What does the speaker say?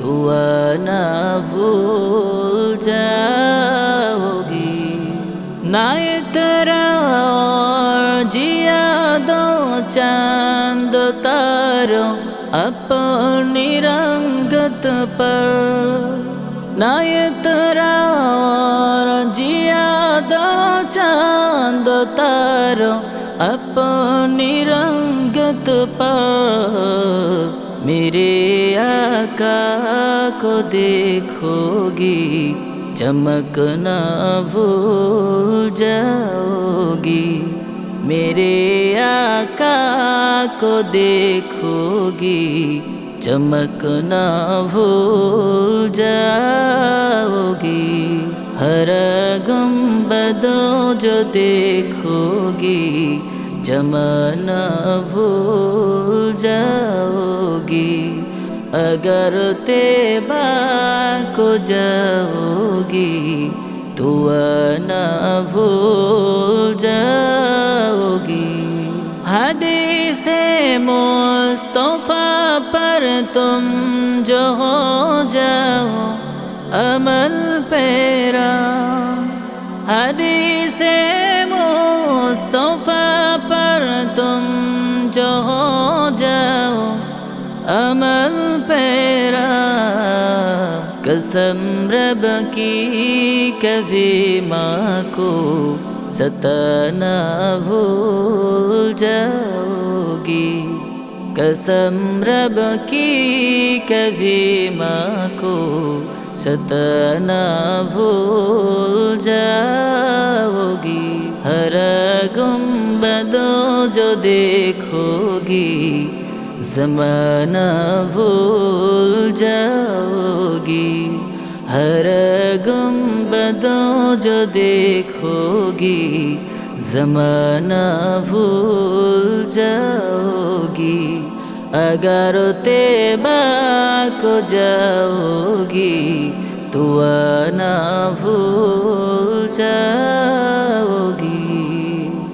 दुआ ना भूल जाओगी। ना ये तेरा और जिया दो चाँद तारो अपनी रंगत पर। ना ये तेरा और जिया दो चाँद तारो अपनी रंगत पर। मेरे आका को देखोगी चमकना भूल जाओगी। मेरे आका को देखोगी चमकना भूल जाओगी। हर गुम्बदों जो देखोगी जमाना भूल जाओगी अगर तेबा को जाओगी तो ना भूल जाओगी। हदीस मुस्तफ़ा पर तुम जो हो जाओ, अमल पेरा हदीस पेरा, कसम रब की, कभी माँ को सताना भूल जाओगी। कसम रब की, कभी माँ को सताना भूल जाओगी। हर गुम्बदों जो देखोगी जमाना भूल जाओगी, हर गुम्बदों जो देखोगी, जमाना भूल जाओगी, अगर तेबा को जाओगी तो आना भूल जाओगी